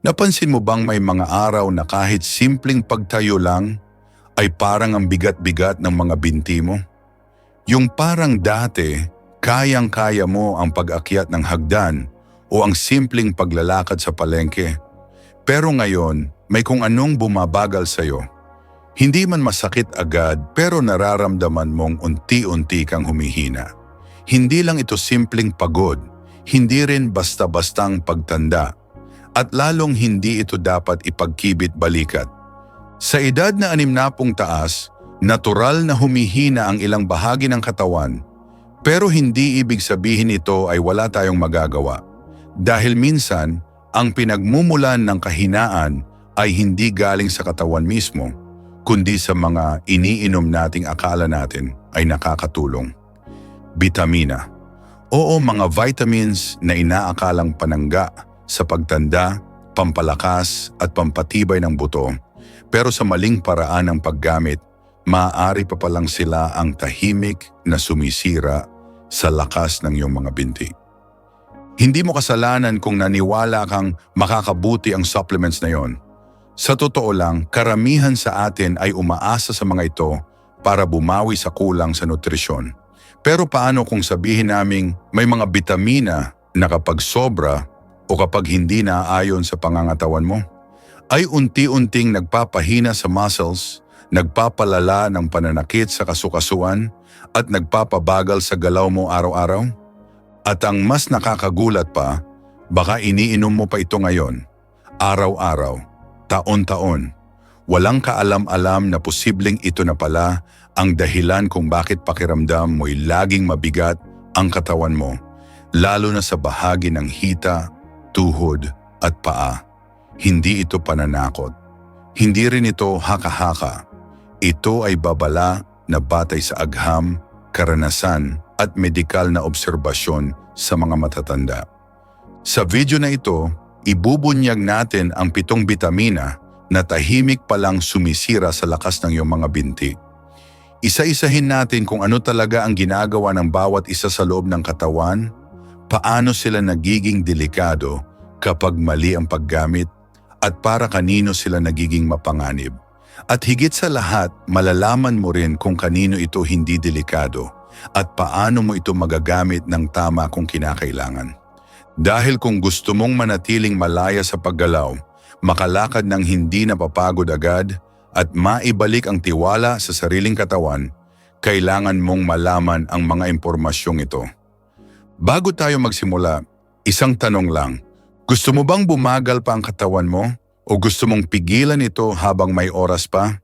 Napansin mo bang may mga araw na kahit simpleng pagtayo lang ay parang ang bigat-bigat ng mga binti mo? Yung parang dati, kayang-kaya mo ang pag-akyat ng hagdan o ang simpleng paglalakad sa palengke. Pero ngayon, may kung anong bumabagal sa'yo. Hindi man masakit agad pero nararamdaman mong unti-unti kang humihina. Hindi lang ito simpleng pagod, hindi rin basta-bastang pagtanda, at lalong hindi ito dapat ipagkibit balikat. Sa edad na anim na pong taas, natural na humihina ang ilang bahagi ng katawan, pero hindi ibig sabihin ito ay wala tayong magagawa. Dahil minsan, ang pinagmumulan ng kahinaan ay hindi galing sa katawan mismo, kundi sa mga iniinom nating akala natin ay nakakatulong. Bitamina. Oo, mga vitamins na inaakalang panangga sa pagtanda, pampalakas at pampatibay ng buto. Pero sa maling paraan ng paggamit, maaari pa palang sila ang tahimik na sumisira sa lakas ng iyong mga binti. Hindi mo kasalanan kung naniwala kang makakabuti ang supplements na yon. Sa totoo lang, karamihan sa atin ay umaasa sa mga ito para bumawi sa kulang sa nutrisyon. Pero paano kung sabihin naming may mga bitamina na kapag sobra o kapag hindi naaayon sa pangangatawan mo, ay unti-unting nagpapahina sa muscles, nagpapalala ng pananakit sa kasukasuan at nagpapabagal sa galaw mo araw-araw? At ang mas nakakagulat pa, baka iniinom mo pa ito ngayon, araw-araw, taon-taon. Walang kaalam-alam na posibleng ito na pala ang dahilan kung bakit pakiramdam mo'y laging mabigat ang katawan mo, lalo na sa bahagi ng hita, tuhod at paa. Hindi ito pananakot. Hindi rin ito haka-haka. Ito ay babala na batay sa agham, karanasan at medikal na obserbasyon sa mga matatanda. Sa video na ito, ibubunyag natin ang pitong bitamina na tahimik palang sumisira sa lakas ng iyong mga binti. Isa-isahin natin kung ano talaga ang ginagawa ng bawat isa sa loob ng katawan, paano sila nagiging delikado kapag mali ang paggamit, at para kanino sila nagiging mapanganib. At higit sa lahat, malalaman mo rin kung kanino ito hindi delikado at paano mo ito magagamit ng tama kung kinakailangan. Dahil kung gusto mong manatiling malaya sa paggalaw, makalakad ng hindi napapagod agad at maibalik ang tiwala sa sariling katawan, kailangan mong malaman ang mga impormasyong ito. Bago tayo magsimula, isang tanong lang. Gusto mo bang bumagal pa ang katawan mo o gusto mong pigilan ito habang may oras pa?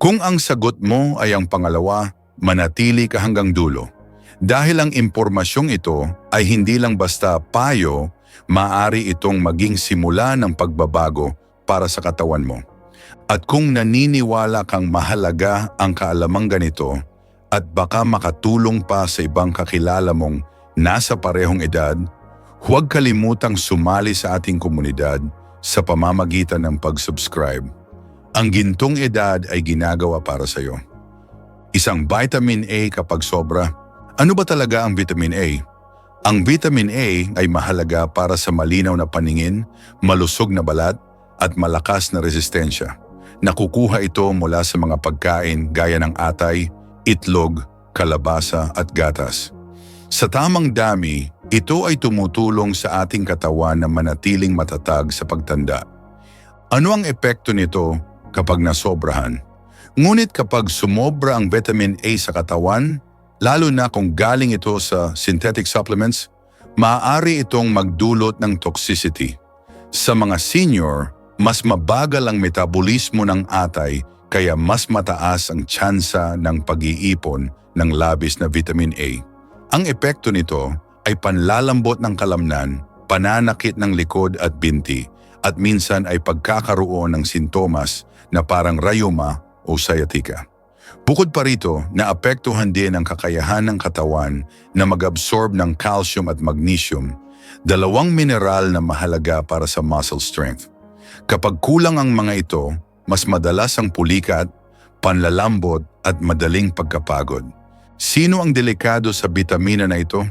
Kung ang sagot mo ay ang pangalawa, manatili ka hanggang dulo. Dahil ang impormasyong ito ay hindi lang basta payo, maaari itong maging simula ng pagbabago para sa katawan mo. At kung naniniwala kang mahalaga ang kaalamang ganito at baka makatulong pa sa ibang kakilala mong nasa parehong edad, huwag kalimutang sumali sa ating komunidad sa pamamagitan ng pag-subscribe. Ang gintong edad ay ginagawa para sa iyo. Isang vitamin A kapag sobra. Ano ba talaga ang vitamin A? Ang vitamin A ay mahalaga para sa malinaw na paningin, malusog na balat, at malakas na resistensya. Nakukuha ito mula sa mga pagkain gaya ng atay, itlog, kalabasa at gatas. Sa tamang dami, ito ay tumutulong sa ating katawan na manatiling matatag sa pagtanda. Ano ang epekto nito kapag nasobrahan? Ngunit kapag sumobra ang vitamin A sa katawan, lalo na kung galing ito sa synthetic supplements, maaari itong magdulot ng toxicity. Sa mga senior, mas mabagal ang metabolismo ng atay kaya mas mataas ang tsansa ng pag-iipon ng labis na vitamin A. Ang epekto nito ay panlalambot ng kalamnan, pananakit ng likod at binti, at minsan ay pagkakaroon ng sintomas na parang rayuma o sciatica. Bukod pa rito, naapektuhan din ang kakayahan ng katawan na mag-absorb ng calcium at magnesium, dalawang mineral na mahalaga para sa muscle strength. Kapag kulang ang mga ito, mas madalas ang pulikat, panlalambot at madaling pagkapagod. Sino ang delikado sa bitamina na ito?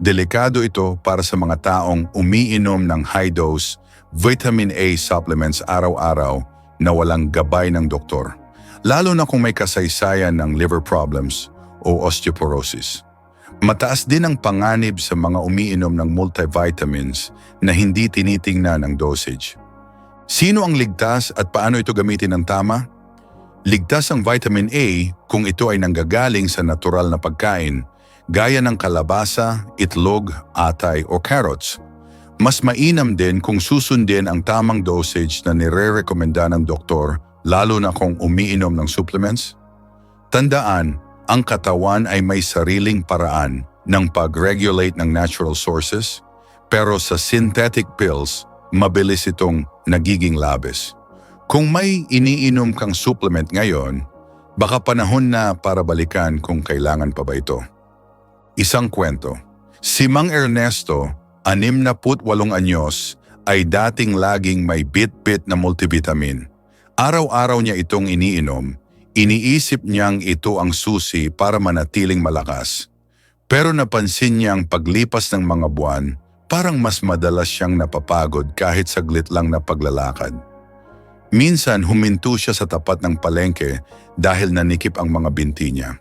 Delikado ito para sa mga taong umiinom ng high dose, vitamin A supplements araw-araw na walang gabay ng doktor. Lalo na kung may kasaysayan ng liver problems o osteoporosis. Mataas din ang panganib sa mga umiinom ng multivitamins na hindi tinitingnan ang dosage. Sino ang ligtas at paano ito gamitin ng tama? Ligtas ang vitamin A kung ito ay nanggagaling sa natural na pagkain, gaya ng kalabasa, itlog, atay o carrots. Mas mainam din kung susundin ang tamang dosage na nire-recommenda ng doktor lalo na kung umiinom ng supplements. Tandaan, ang katawan ay may sariling paraan ng pag-regulate ng natural sources, pero sa synthetic pills, mabilis itong nagiging labis. Kung may iniinom kang supplement ngayon, baka panahon na para balikan kung kailangan pa ba ito. Isang kwento. Si Mang Ernesto, anim na put walong anyos, ay dating laging may bit-bit na multivitamin. Araw-araw niya itong iniinom, iniisip niyang ito ang susi para manatiling malakas. Pero napansin niyang paglipas ng mga buwan, parang mas madalas siyang napapagod kahit saglit lang na paglalakad. Minsan huminto siya sa tapat ng palengke dahil nanikip ang mga binti niya.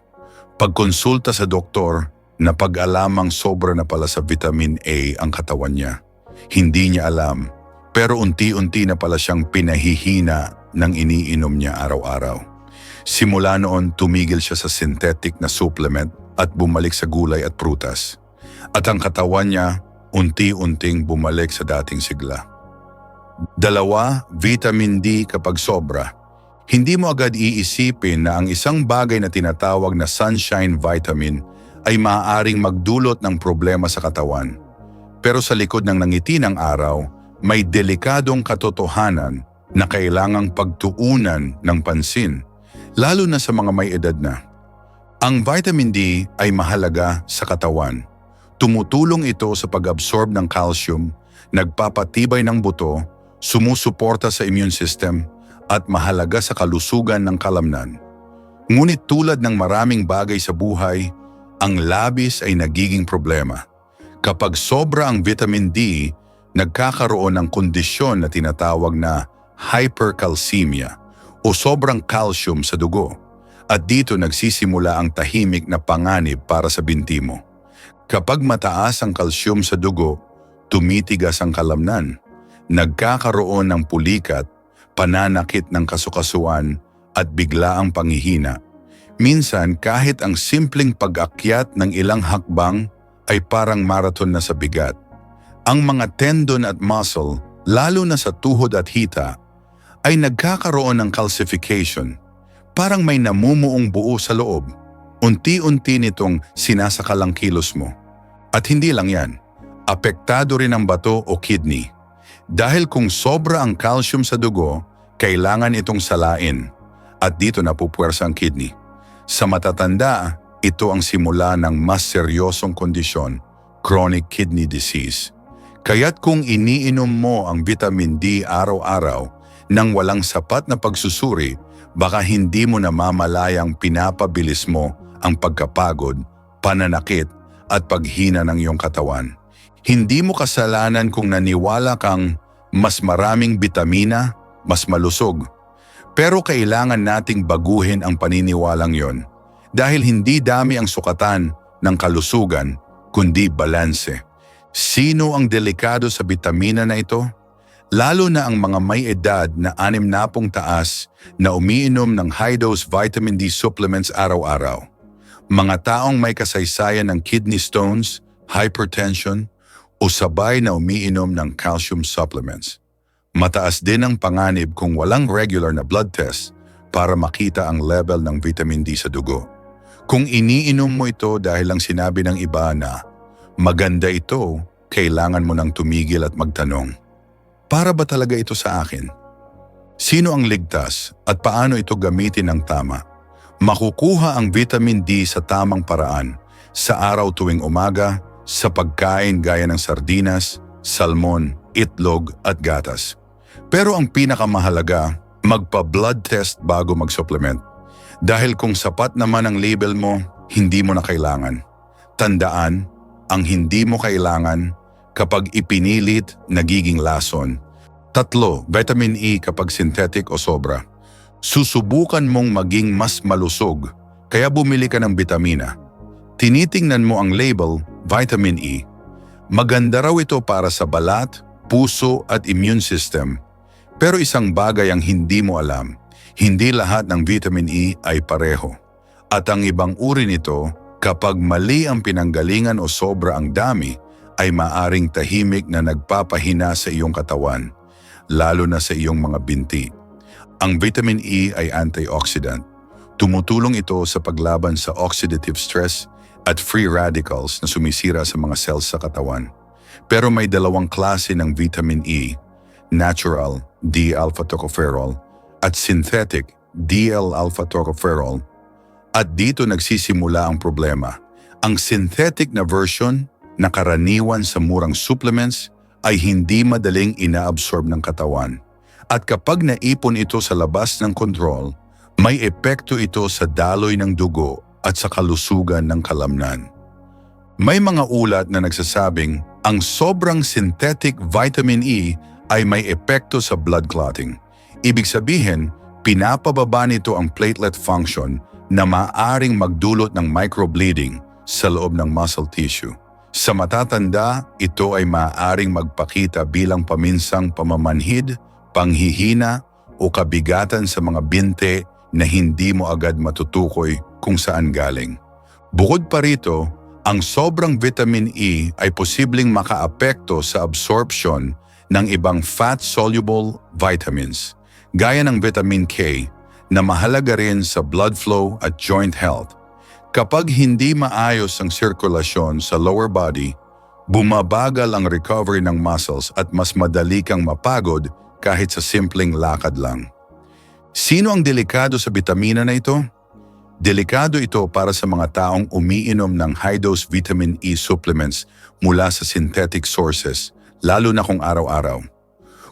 Pagkonsulta sa doktor, napag-alamang sobra na pala sa vitamin A ang katawan niya. Hindi niya alam, pero unti-unti na pala siyang pinahihina ng iniinom niya araw-araw. Simula noon tumigil siya sa synthetic na supplement at bumalik sa gulay at prutas. At ang katawan niya unti-unting bumalik sa dating sigla. Dalawa, vitamin D kapag sobra. Hindi mo agad iisipin na ang isang bagay na tinatawag na sunshine vitamin ay maaaring magdulot ng problema sa katawan. Pero sa likod ng nangiti ng araw, may delikadong katotohanan na kailangang pagtuunan ng pansin, lalo na sa mga may edad na. Ang vitamin D ay mahalaga sa katawan. Tumutulong ito sa pag-absorb ng calcium, nagpapatibay ng buto sumusuporta sa immune system at mahalaga sa kalusugan ng kalamnan. Ngunit tulad ng maraming bagay sa buhay, ang labis ay nagiging problema. Kapag sobra ang vitamin D, nagkakaroon ng kondisyon na tinatawag na hypercalcemia o sobrang calcium sa dugo. At dito nagsisimula ang tahimik na panganib para sa binti mo. Kapag mataas ang calcium sa dugo, tumitigas ang kalamnan nagkakaroon ng pulikat, pananakit ng kasukasuan at biglaang panghihina. Minsan kahit ang simpleng pag-akyat ng ilang hakbang ay parang marathon na sa bigat. Ang mga tendon at muscle, lalo na sa tuhod at hita, ay nagkakaroon ng calcification. Parang may namumuong buo sa loob. Unti-unti nitong sinasakalang kilos mo. At hindi lang yan, apektado rin ang bato o kidney. Dahil kung sobra ang calcium sa dugo, kailangan itong salain at dito napupuwersa ang kidney. Sa matatanda, ito ang simula ng mas seryosong kondisyon, chronic kidney disease. Kaya't kung iniinom mo ang vitamin D araw-araw nang walang sapat na pagsusuri, baka hindi mo namamalayang pinapabilis mo ang pagkapagod, pananakit at paghina ng iyong katawan. Hindi mo kasalanan kung naniwala kang mas maraming bitamina, mas malusog. Pero kailangan nating baguhin ang paniniwalang yon dahil hindi dami ang sukatan ng kalusugan kundi balanse. Sino ang delikado sa bitamina na ito? Lalo na ang mga may edad na anim na pong taas na umiinom ng high-dose vitamin D supplements araw-araw. Mga taong may kasaysayan ng kidney stones, hypertension, o sabay na umiinom ng calcium supplements. Mataas din ang panganib kung walang regular na blood test para makita ang level ng vitamin D sa dugo. Kung iniinom mo ito dahil lang sinabi ng iba na maganda ito, kailangan mo nang tumigil at magtanong. Para ba talaga ito sa akin? Sino ang ligtas at paano ito gamitin ng tama? Makukuha ang vitamin D sa tamang paraan sa araw tuwing umaga sa pagkain gaya ng sardinas, salmon, itlog at gatas. Pero ang pinakamahalaga, magpa-blood test bago mag-supplement. Dahil kung sapat naman ang label mo, hindi mo na kailangan. Tandaan, ang hindi mo kailangan kapag ipinilit nagiging lason. Tatlo, vitamin E kapag synthetic o sobra. Susubukan mong maging mas malusog, kaya bumili ka ng bitamina. Tinitingnan mo ang label, vitamin E. Maganda raw ito para sa balat, puso at immune system. Pero isang bagay ang hindi mo alam, hindi lahat ng vitamin E ay pareho. At ang ibang uri nito, kapag mali ang pinanggalingan o sobra ang dami, ay maaring tahimik na nagpapahina sa iyong katawan, lalo na sa iyong mga binti. Ang vitamin E ay antioxidant. Tumutulong ito sa paglaban sa oxidative stress at free radicals na sumisira sa mga cells sa katawan. Pero may dalawang klase ng vitamin E, natural D-alpha tocopherol at synthetic DL-alpha tocopherol. At dito nagsisimula ang problema. Ang synthetic na version na karaniwan sa murang supplements ay hindi madaling inaabsorb ng katawan. At kapag naipon ito sa labas ng control, may epekto ito sa daloy ng dugo at sa kalusugan ng kalamnan. May mga ulat na nagsasabing ang sobrang synthetic vitamin E ay may epekto sa blood clotting. Ibig sabihin, pinapababa nito ang platelet function na maaring magdulot ng microbleeding sa loob ng muscle tissue. Sa matatanda, ito ay maaaring magpakita bilang paminsang pamamanhid, panghihina o kabigatan sa mga binte na hindi mo agad matutukoy kung saan galing. Bukod pa rito, ang sobrang vitamin E ay posibleng makaapekto sa absorption ng ibang fat-soluble vitamins, gaya ng vitamin K na mahalaga rin sa blood flow at joint health. Kapag hindi maayos ang sirkulasyon sa lower body, bumabagal ang recovery ng muscles at mas madali kang mapagod kahit sa simpleng lakad lang. Sino ang delikado sa bitamina na ito? Delikado ito para sa mga taong umiinom ng high-dose vitamin E supplements mula sa synthetic sources, lalo na kung araw-araw.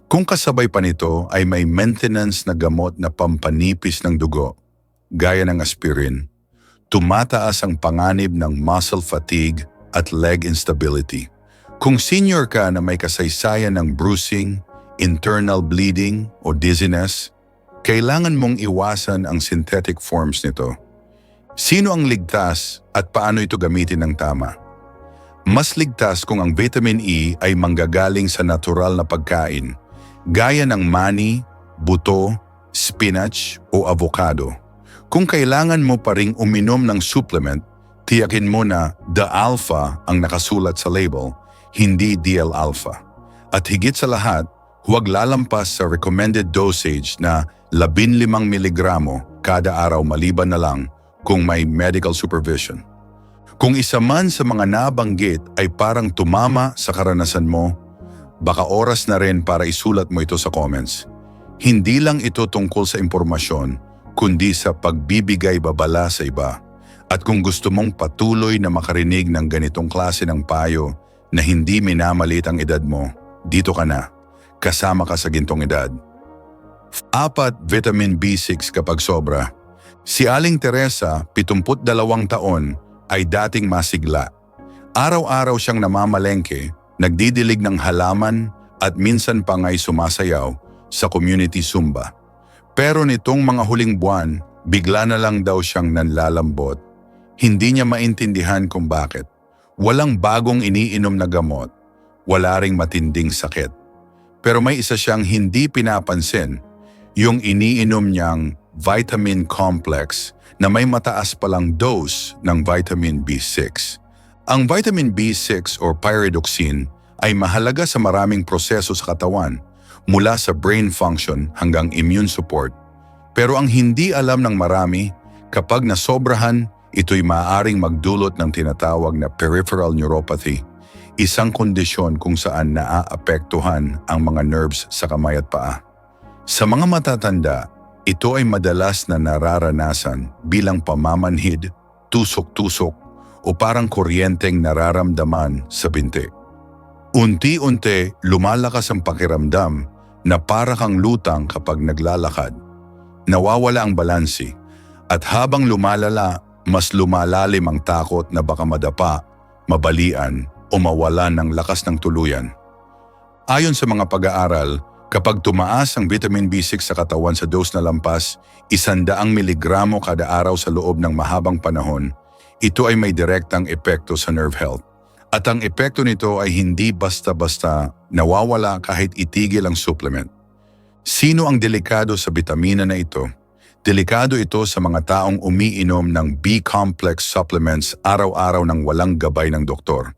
Kung kasabay pa nito ay may maintenance na gamot na pampanipis ng dugo, gaya ng aspirin, tumataas ang panganib ng muscle fatigue at leg instability. Kung senior ka na may kasaysayan ng bruising, internal bleeding o dizziness, kailangan mong iwasan ang synthetic forms nito. Sino ang ligtas at paano ito gamitin ng tama? Mas ligtas kung ang vitamin E ay manggagaling sa natural na pagkain, gaya ng mani, buto, spinach o avocado. Kung kailangan mo pa ring uminom ng supplement, tiyakin mo na the alpha ang nakasulat sa label, hindi DL-alpha. At higit sa lahat, huwag lalampas sa recommended dosage na 15 miligramo kada araw maliban na lang kung may medical supervision. Kung isa man sa mga nabanggit ay parang tumama sa karanasan mo, baka oras na rin para isulat mo ito sa comments. Hindi lang ito tungkol sa impormasyon, kundi sa pagbibigay babala sa iba. At kung gusto mong patuloy na makarinig ng ganitong klase ng payo na hindi minamalit ang edad mo, dito ka na. Kasama ka sa gintong edad. Apat, vitamin B6 kapag sobra. Si Aling Teresa, 72 taon, ay dating masigla. Araw-araw siyang namamalengke, nagdidilig ng halaman at minsan pa nga'y sumasayaw sa community Zumba. Pero nitong mga huling buwan, bigla na lang daw siyang nanlalambot. Hindi niya maintindihan kung bakit. Walang bagong iniinom na gamot. Wala ring matinding sakit. Pero may isa siyang hindi pinapansin, yung iniinom niyang vitamin complex na may mataas palang dose ng vitamin B6. Ang vitamin B6 or pyridoxine ay mahalaga sa maraming proseso sa katawan mula sa brain function hanggang immune support. Pero ang hindi alam ng marami, kapag nasobrahan, ito'y maaaring magdulot ng tinatawag na peripheral neuropathy, isang kondisyon kung saan naaapektuhan ang mga nerves sa kamay at paa. Sa mga matatanda, ito ay madalas na nararanasan bilang pamamanhid, tusok-tusok o parang kuryenteng nararamdaman sa binti. Unti-unti lumalakas ang pakiramdam na para kang lutang kapag naglalakad. Nawawala ang balansi at habang lumalala, mas lumalalim ang takot na baka madapa, mabalian o mawalan ng lakas ng tuluyan. Ayon sa mga pag-aaral, Kapag tumaas ang vitamin B6 sa katawan sa dose na lampas, isandaang miligramo kada araw sa loob ng mahabang panahon, ito ay may direktang epekto sa nerve health. At ang epekto nito ay hindi basta-basta nawawala kahit itigil ang supplement. Sino ang delikado sa bitamina na ito? Delikado ito sa mga taong umiinom ng B-complex supplements araw-araw ng walang gabay ng doktor.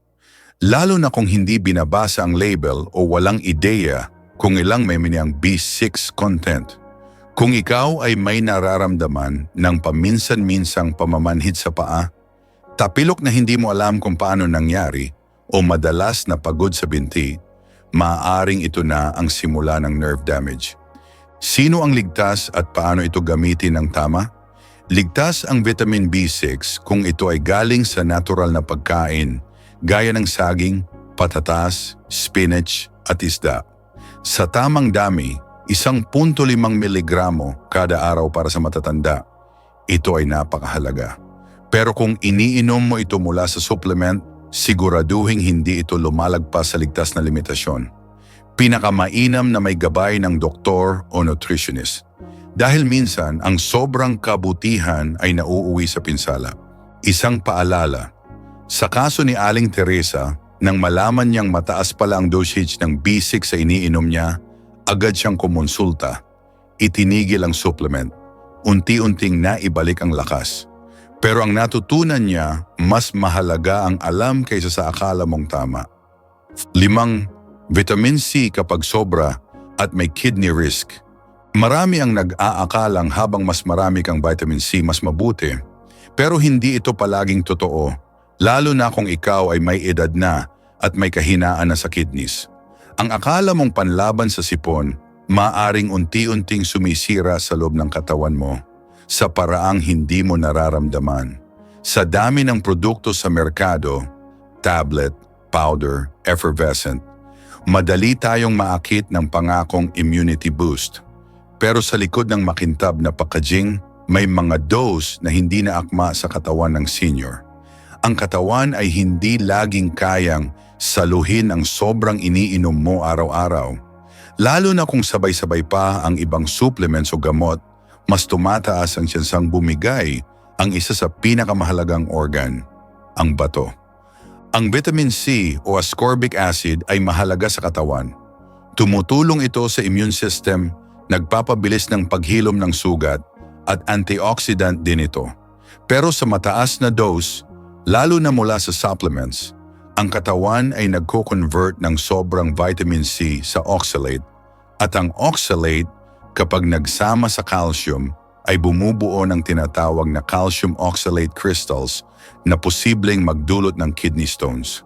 Lalo na kung hindi binabasa ang label o walang ideya kung ilang may miniyang B6 content. Kung ikaw ay may nararamdaman ng paminsan-minsang pamamanhid sa paa, tapilok na hindi mo alam kung paano nangyari o madalas na pagod sa binti, maaaring ito na ang simula ng nerve damage. Sino ang ligtas at paano ito gamitin ng tama? Ligtas ang vitamin B6 kung ito ay galing sa natural na pagkain gaya ng saging, patatas, spinach at isda. Sa tamang dami, isang punto limang miligramo kada araw para sa matatanda. Ito ay napakahalaga. Pero kung iniinom mo ito mula sa supplement, siguraduhin hindi ito lumalagpas sa ligtas na limitasyon. Pinakamainam na may gabay ng doktor o nutritionist. Dahil minsan, ang sobrang kabutihan ay nauuwi sa pinsala. Isang paalala, sa kaso ni Aling Teresa, nang malaman niyang mataas pala ang dosage ng B6 sa iniinom niya, agad siyang kumonsulta. Itinigil ang supplement. Unti-unting naibalik ang lakas. Pero ang natutunan niya, mas mahalaga ang alam kaysa sa akala mong tama. Limang, vitamin C kapag sobra at may kidney risk. Marami ang nag-aakalang habang mas marami kang vitamin C mas mabuti. Pero hindi ito palaging totoo, lalo na kung ikaw ay may edad na at may kahinaan na sa kidneys. Ang akala mong panlaban sa sipon, maaring unti-unting sumisira sa loob ng katawan mo sa paraang hindi mo nararamdaman. Sa dami ng produkto sa merkado, tablet, powder, effervescent, madali tayong maakit ng pangakong immunity boost. Pero sa likod ng makintab na packaging, may mga dose na hindi na akma sa katawan ng senior. Ang katawan ay hindi laging kayang saluhin ang sobrang iniinom mo araw-araw. Lalo na kung sabay-sabay pa ang ibang supplements o gamot, mas tumataas ang siyansang bumigay ang isa sa pinakamahalagang organ, ang bato. Ang vitamin C o ascorbic acid ay mahalaga sa katawan. Tumutulong ito sa immune system, nagpapabilis ng paghilom ng sugat at antioxidant din ito. Pero sa mataas na dose, lalo na mula sa supplements, ang katawan ay nagko-convert ng sobrang vitamin C sa oxalate at ang oxalate kapag nagsama sa calcium ay bumubuo ng tinatawag na calcium oxalate crystals na posibleng magdulot ng kidney stones.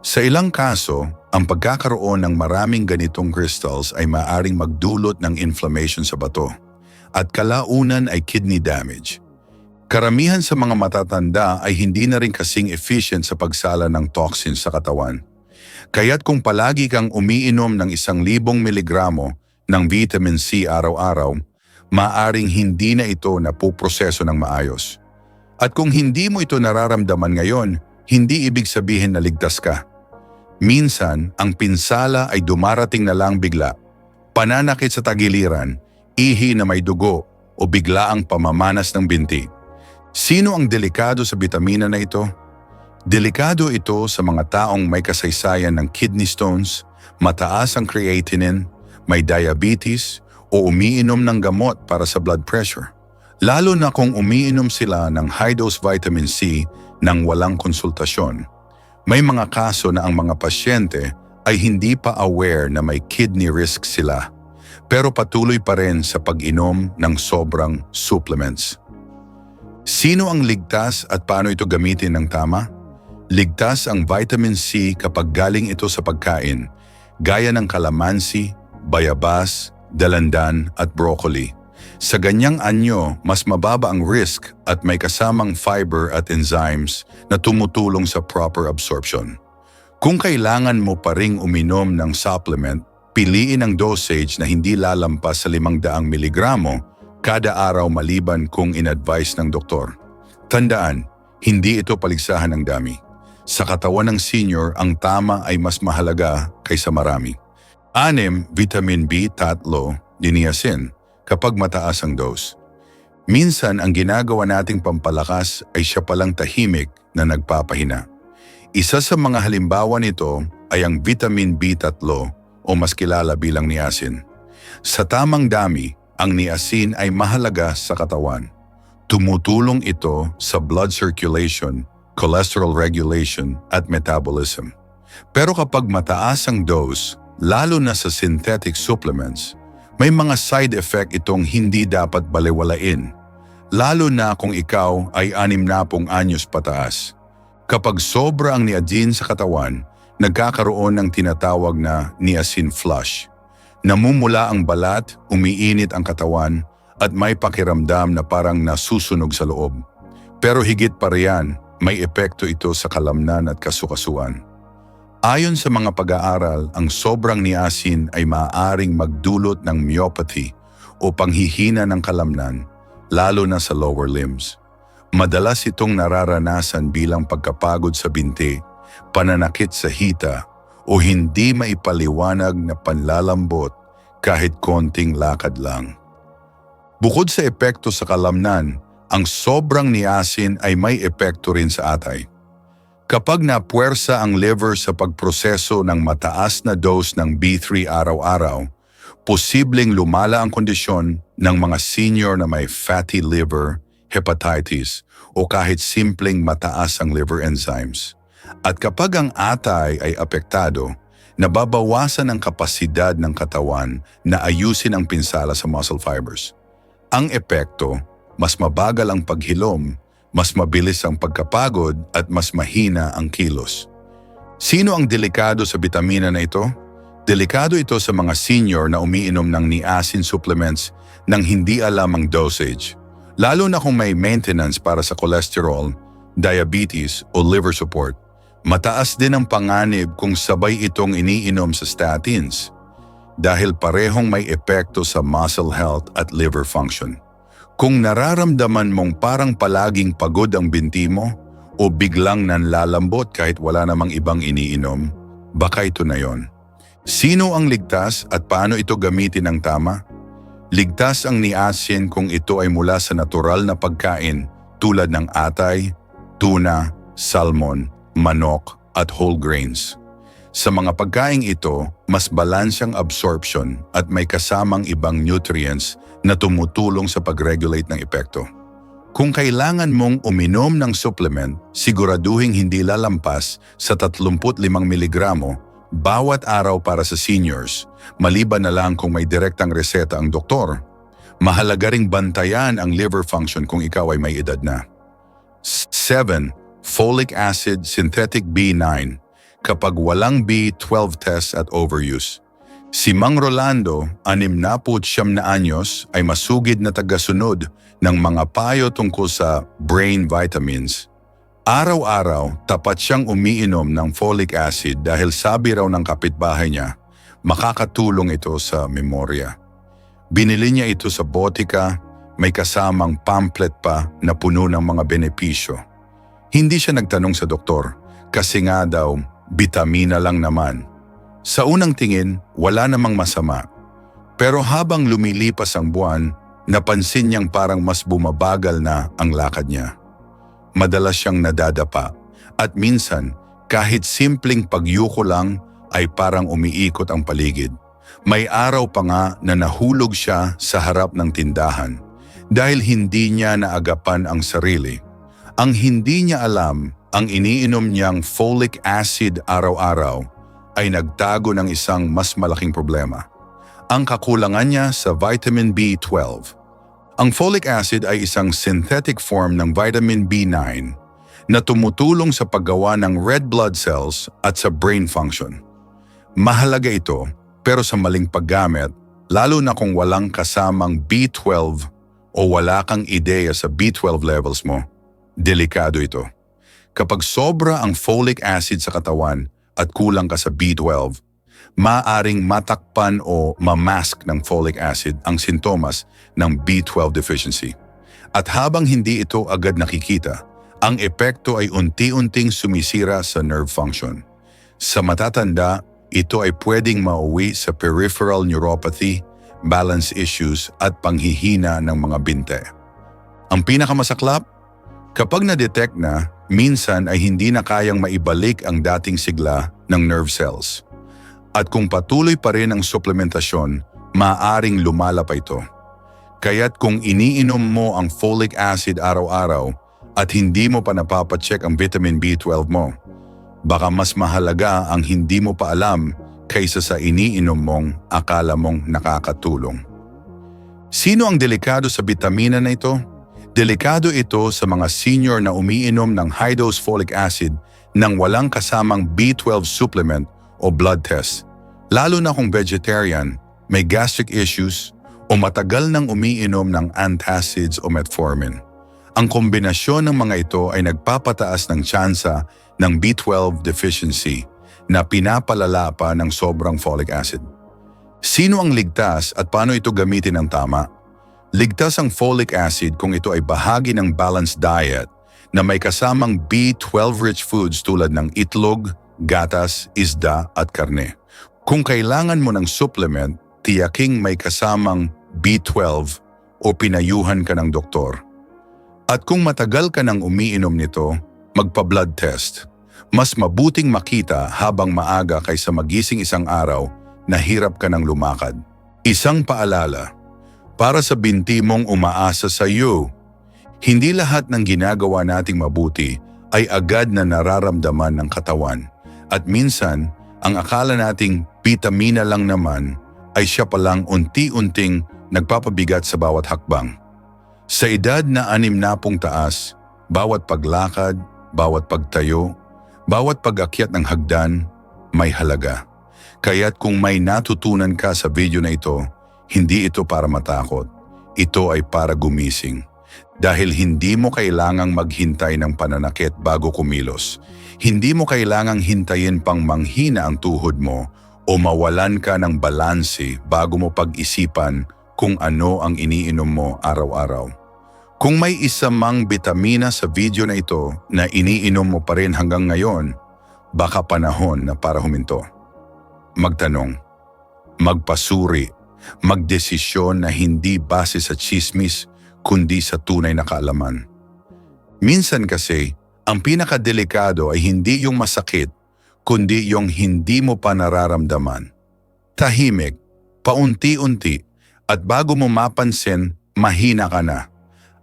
Sa ilang kaso, ang pagkakaroon ng maraming ganitong crystals ay maaring magdulot ng inflammation sa bato at kalaunan ay kidney damage. Karamihan sa mga matatanda ay hindi na rin kasing efficient sa pagsala ng toxins sa katawan. Kaya't kung palagi kang umiinom ng isang libong miligramo ng vitamin C araw-araw, maaring hindi na ito napuproseso ng maayos. At kung hindi mo ito nararamdaman ngayon, hindi ibig sabihin na ligtas ka. Minsan, ang pinsala ay dumarating na lang bigla. Pananakit sa tagiliran, ihi na may dugo o bigla ang pamamanas ng binti. Sino ang delikado sa bitamina na ito? Delikado ito sa mga taong may kasaysayan ng kidney stones, mataas ang creatinine, may diabetes o umiinom ng gamot para sa blood pressure. Lalo na kung umiinom sila ng high-dose vitamin C nang walang konsultasyon. May mga kaso na ang mga pasyente ay hindi pa aware na may kidney risk sila, pero patuloy pa rin sa pag-inom ng sobrang supplements. Sino ang ligtas at paano ito gamitin ng tama? Ligtas ang vitamin C kapag galing ito sa pagkain, gaya ng kalamansi, bayabas, dalandan at broccoli. Sa ganyang anyo, mas mababa ang risk at may kasamang fiber at enzymes na tumutulong sa proper absorption. Kung kailangan mo pa ring uminom ng supplement, piliin ang dosage na hindi lalampas sa 500 miligramo kada araw maliban kung in-advise ng doktor. Tandaan, hindi ito paligsahan ng dami. Sa katawan ng senior, ang tama ay mas mahalaga kaysa marami. Anim, vitamin B3, ni niacin kapag mataas ang dose. Minsan ang ginagawa nating pampalakas ay siya palang tahimik na nagpapahina. Isa sa mga halimbawa nito ay ang vitamin B3 o mas kilala bilang niacin. Sa tamang dami, ang niacin ay mahalaga sa katawan. Tumutulong ito sa blood circulation, cholesterol regulation at metabolism. Pero kapag mataas ang dose, lalo na sa synthetic supplements, may mga side effect itong hindi dapat balewalain lalo na kung ikaw ay anim na pong anyos pataas. Kapag sobra ang niacin sa katawan, nagkakaroon ng tinatawag na niacin flush. Namumula ang balat, umiinit ang katawan, at may pakiramdam na parang nasusunog sa loob. Pero higit pa riyan, may epekto ito sa kalamnan at kasukasuan. Ayon sa mga pag-aaral, ang sobrang niacin ay maaaring magdulot ng myopathy o panghihina ng kalamnan lalo na sa lower limbs. Madalas itong nararanasan bilang pagkapagod sa binti, pananakit sa hita, o hindi maipaliwanag na panlalambot kahit konting lakad lang. Bukod sa epekto sa kalamnan, ang sobrang niasin ay may epekto rin sa atay. Kapag napuwersa ang liver sa pagproseso ng mataas na dose ng B3 araw-araw, posibleng lumala ang kondisyon ng mga senior na may fatty liver, hepatitis o kahit simpleng mataas ang liver enzymes. At kapag ang atay ay apektado, nababawasan ang kapasidad ng katawan na ayusin ang pinsala sa muscle fibers. Ang epekto, mas mabagal ang paghilom, mas mabilis ang pagkapagod at mas mahina ang kilos. Sino ang delikado sa bitamina na ito? Delikado ito sa mga senior na umiinom ng niacin supplements nang hindi alam ang dosage, lalo na kung may maintenance para sa cholesterol, diabetes o liver support. Mataas din ang panganib kung sabay itong iniinom sa statins dahil parehong may epekto sa muscle health at liver function. Kung nararamdaman mong parang palaging pagod ang binti mo o biglang nanlalambot kahit wala namang ibang iniinom, baka ito na yon. Sino ang ligtas at paano ito gamitin ng tama? Ligtas ang niacin kung ito ay mula sa natural na pagkain tulad ng atay, tuna, salmon, manok at whole grains. Sa mga pagkaing ito, mas balansyang absorption at may kasamang ibang nutrients na tumutulong sa pag-regulate ng epekto. Kung kailangan mong uminom ng supplement, siguraduhin hindi lalampas sa 35 mg bawat araw para sa seniors, maliban na lang kung may direktang reseta ang doktor. Mahalaga ring bantayan ang liver function kung ikaw ay may edad na. 7. Folic acid synthetic B9 kapag walang B12 test at overuse. Si Mang Rolando, anim na siyam na anyos, ay masugid na tagasunod ng mga payo tungkol sa brain vitamins Araw-araw, tapat siyang umiinom ng folic acid dahil sabi raw ng kapitbahay niya, makakatulong ito sa memorya. Binili niya ito sa botika, may kasamang pamphlet pa na puno ng mga benepisyo. Hindi siya nagtanong sa doktor kasi nga daw bitamina lang naman. Sa unang tingin, wala namang masama. Pero habang lumilipas ang buwan, napansin niyang parang mas bumabagal na ang lakad niya madalas siyang nadadapa at minsan kahit simpleng pagyuko lang ay parang umiikot ang paligid. May araw pa nga na nahulog siya sa harap ng tindahan dahil hindi niya naagapan ang sarili. Ang hindi niya alam, ang iniinom niyang folic acid araw-araw ay nagtago ng isang mas malaking problema. Ang kakulangan niya sa vitamin B12 ang folic acid ay isang synthetic form ng vitamin B9 na tumutulong sa paggawa ng red blood cells at sa brain function. Mahalaga ito pero sa maling paggamit, lalo na kung walang kasamang B12 o wala kang ideya sa B12 levels mo, delikado ito. Kapag sobra ang folic acid sa katawan at kulang ka sa B12, maaring matakpan o mamask ng folic acid ang sintomas ng B12 deficiency. At habang hindi ito agad nakikita, ang epekto ay unti-unting sumisira sa nerve function. Sa matatanda, ito ay pwedeng mauwi sa peripheral neuropathy, balance issues at panghihina ng mga binte. Ang pinakamasaklap, kapag na-detect na, minsan ay hindi na kayang maibalik ang dating sigla ng nerve cells. At kung patuloy pa rin ang suplementasyon, maaring lumala pa ito. Kaya't kung iniinom mo ang folic acid araw-araw at hindi mo pa napapacheck ang vitamin B12 mo, baka mas mahalaga ang hindi mo pa alam kaysa sa iniinom mong akala mong nakakatulong. Sino ang delikado sa bitamina na ito? Delikado ito sa mga senior na umiinom ng high-dose folic acid nang walang kasamang B12 supplement o blood test. Lalo na kung vegetarian, may gastric issues, o matagal nang umiinom ng antacids o metformin. Ang kombinasyon ng mga ito ay nagpapataas ng tsansa ng B12 deficiency na pinapalala pa ng sobrang folic acid. Sino ang ligtas at paano ito gamitin ng tama? Ligtas ang folic acid kung ito ay bahagi ng balanced diet na may kasamang B12-rich foods tulad ng itlog, gatas, isda at karne. Kung kailangan mo ng supplement, tiyaking may kasamang B12 o pinayuhan ka ng doktor. At kung matagal ka nang umiinom nito, magpa-blood test. Mas mabuting makita habang maaga kaysa magising isang araw na hirap ka ng lumakad. Isang paalala, para sa binti mong umaasa sa iyo, hindi lahat ng ginagawa nating mabuti ay agad na nararamdaman ng katawan. At minsan, ang akala nating vitamina lang naman ay siya palang unti-unting nagpapabigat sa bawat hakbang. Sa edad na anim na pong taas, bawat paglakad, bawat pagtayo, bawat pag-akyat ng hagdan, may halaga. Kaya't kung may natutunan ka sa video na ito, hindi ito para matakot. Ito ay para gumising. Dahil hindi mo kailangang maghintay ng pananakit bago kumilos. Hindi mo kailangang hintayin pang manghina ang tuhod mo o mawalan ka ng balanse bago mo pag-isipan kung ano ang iniinom mo araw-araw. Kung may isa mang bitamina sa video na ito na iniinom mo pa rin hanggang ngayon, baka panahon na para huminto. Magtanong, magpasuri, magdesisyon na hindi base sa chismis kundi sa tunay na kaalaman. Minsan kasi, ang pinakadelikado ay hindi yung masakit, kundi yung hindi mo pa nararamdaman. Tahimik, paunti-unti, at bago mo mapansin, mahina ka na.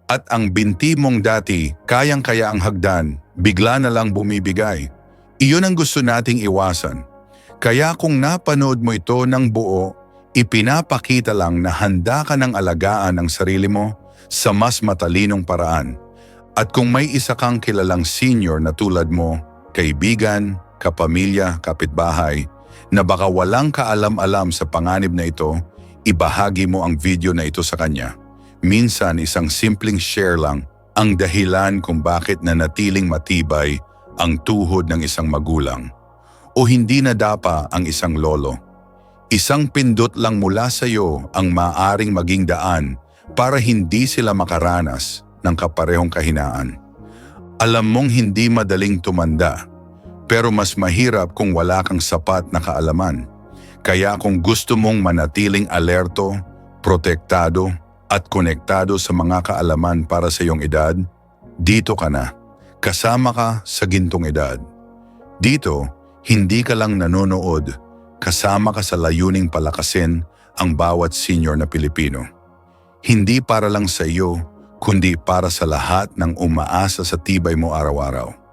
At ang binti mong dati, kayang-kaya ang hagdan, bigla na lang bumibigay. Iyon ang gusto nating iwasan. Kaya kung napanood mo ito ng buo, ipinapakita lang na handa ka ng alagaan ang sarili mo sa mas matalinong paraan. At kung may isa kang kilalang senior na tulad mo, kaibigan, kapamilya, kapitbahay, na baka walang kaalam-alam sa panganib na ito, ibahagi mo ang video na ito sa kanya. Minsan isang simpleng share lang ang dahilan kung bakit nanatiling matibay ang tuhod ng isang magulang o hindi nadapa ang isang lolo. Isang pindot lang mula sa iyo ang maaring maging daan para hindi sila makaranas ng kaparehong kahinaan. Alam mong hindi madaling tumanda, pero mas mahirap kung wala kang sapat na kaalaman. Kaya kung gusto mong manatiling alerto, protektado, at konektado sa mga kaalaman para sa iyong edad, dito ka na. Kasama ka sa gintong edad. Dito, hindi ka lang nanonood, kasama ka sa layuning palakasin ang bawat senior na Pilipino. Hindi para lang sa iyo, kundi para sa lahat ng umaasa sa tibay mo araw-araw.